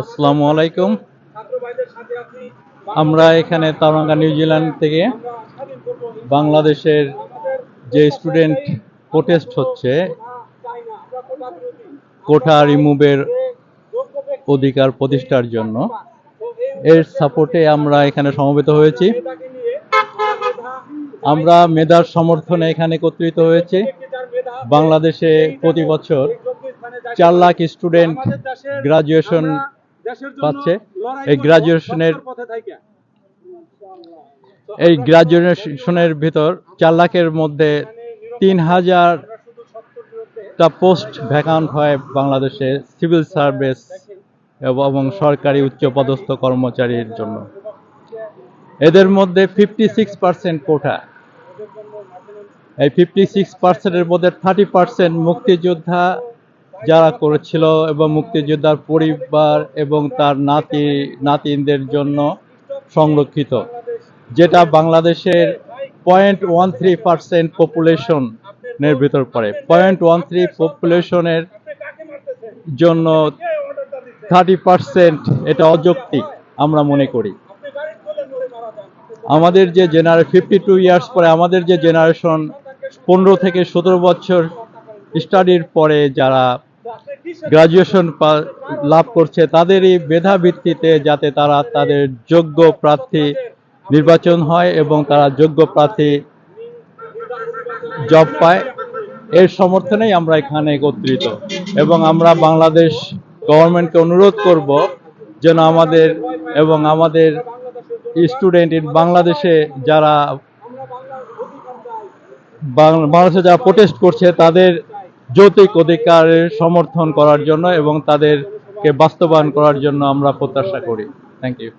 আসসালামু আলাইকুম। আমরা এখানে তাওরাঙ্গা নিউজিল্যান্ড থেকে বাংলাদেশের যে স্টুডেন্ট প্রোটেস্ট হচ্ছে, কোঠা রিমুভের অধিকার প্রতিষ্ঠার জন্য, এর সাপোর্টে আমরা এখানে সমবেত হয়েছি। আমরা মেধার সমর্থনে এখানে একত্রিত হয়েছি। বাংলাদেশে প্রতি বছর চার লাখ স্টুডেন্ট গ্রাজুয়েশন পাচ্ছে। এই গ্রাজুয়েশনের এই গ্রাজুয়েশনের ভিতর চার লাখের মধ্যে তিন হাজারটা পোস্ট ভ্যাকান্ট হয় বাংলাদেশে সিভিল সার্ভিস এবং সরকারি উচ্চপদস্থ কর্মচারীর জন্য। এদের মধ্যে ফিফটি সিক্স পার্সেন্ট কোটা। এই ফিফটি সিক্স পার্সেন্টের মধ্যে থার্টি পার্সেন্ট মুক্তিযোদ্ধা যারা করেছিল এবং মুক্তিযোদ্ধার পরিবার এবং তার নাতি, নাতিনদের জন্য সংরক্ষিত, যেটা বাংলাদেশের পয়েন্ট ওয়ান থ্রি পার্সেন্ট পপুলেশনের ভিতর পড়ে। পয়েন্ট ওয়ান থ্রি পপুলেশনের জন্য থার্টি পার্সেন্ট এটা অযৌক্তিক, আমরা মনে করি। আমাদের যে জেনারে ফিফটি টু ইয়ার্স পরে আমাদের যে জেনারেশন পনেরো থেকে সতেরো বছর স্টাডির পরে যারা গ্রাজুয়েশন লাভ করছে, তাদেরই মেধা ভিত্তিতে যাতে তারা তাদের যোগ্য প্রার্থী নির্বাচন হয় এবং তারা যোগ্য প্রার্থী জব পায়। এর সমর্থনেই আমরা এখানে একত্রিত এবং আমরা বাংলাদেশ গভর্নমেন্টকে অনুরোধ করব যেন আমাদের এবং আমাদের স্টুডেন্ট ইন বাংলাদেশে যারা বাংলাদেশে যারা প্রোটেস্ট করছে, তাদের যৌতিক অধিকারের সমর্থন করার জন্য এবং তাদেরকে বাস্তবায়ন করার জন্য আমরা প্রত্যাশা করি। Thank you